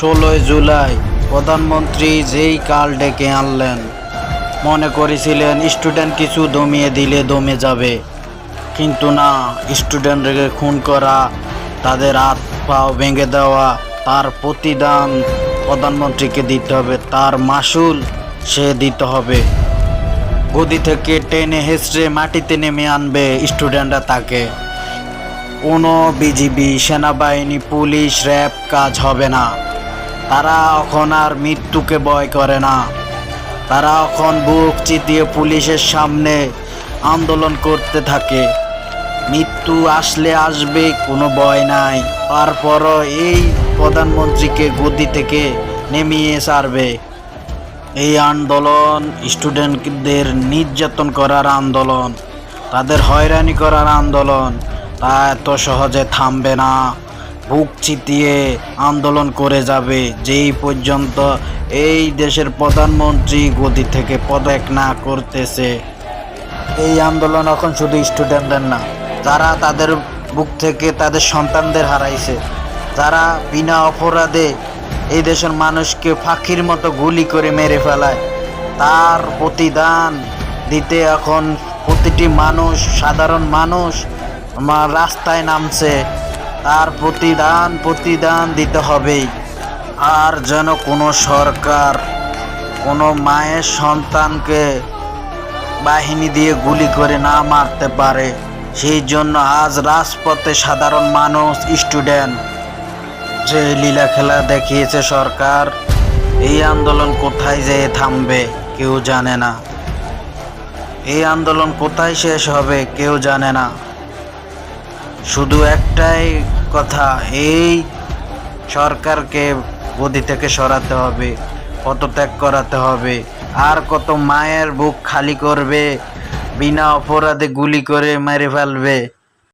ষোলোই জুলাই প্রধানমন্ত্রী যেই কাল ডেকে আনলেন। মনে করেছিলেন, স্টুডেন্ট কিছু দমিয়ে দিলে দমে যাবে। কিন্তু না, স্টুডেন্টকে খুন করা, তাদের হাত পাও ভেঙে দেওয়া, তার প্রতিদান প্রধানমন্ত্রীকে দিতে হবে। তার মাসুল সে দিতে হবে। গদি থেকে টেনে হেসড়ে মাটিতে নেমে আনবে স্টুডেন্টরা তাকে। কোনো বিজিবি, সেনাবাহিনী, পুলিশ, র্যাব কাজ হবে না। তারা এখন আর মৃত্যুকে ভয় করে না। তারা এখন বুক চিতিয়ে পুলিশের সামনে আন্দোলন করতে থাকে। মৃত্যু আসলে আসবে, কোনো ভয় নাই। তারপরও এই প্রধানমন্ত্রীকে গদি থেকে নেমিয়ে সারবে এই আন্দোলন স্টুডেন্টদের নির্যাতন করার আন্দোলন, তাদের হয়রানি করার আন্দোলন, তা এত সহজে থামবে না। বুক চিতিয়ে আন্দোলন করে যাবে, যেই পর্যন্ত এই দেশের প্রধানমন্ত্রী গদি থেকে পদত্যাগ না করতেছে। এই আন্দোলন এখন শুধু স্টুডেন্টদের না তারা তাদের বুক থেকে তাদের সন্তানদের হারাইছে তারা বিনা অপরাধে এই দেশের মানুষকে ফাঁকির মতো গুলি করে মেরে ফেলায়, তার প্রতিদান দিতে এখন প্রতিটি মানুষ, সাধারণ মানুষ রাস্তায় নামছে। তার প্রতিদান প্রতিদান দিতে হবেই। আর যেন কোনো সরকার কোনো মায়ের সন্তানকে বাহিনী দিয়ে গুলি করে না মারতে পারে। সেই জন্য আজ রাজপথে সাধারণ মানুষ, স্টুডেন্ট, যে লীলা খেলা দেখিয়েছে সরকার, এই আন্দোলন কোথায় যেয়ে থামবে কেউ জানে না। এই আন্দোলন কোথায় শেষ হবে কেউ জানে না। শুধু একটাই কথা, এই সরকারকে গদি থেকে সরাতে হবে, পদত্যাগ করাতে হবে। আর কত মায়ের বুক খালি করবে, বিনা অপরাধে গুলি করে মেরে ফেলবে।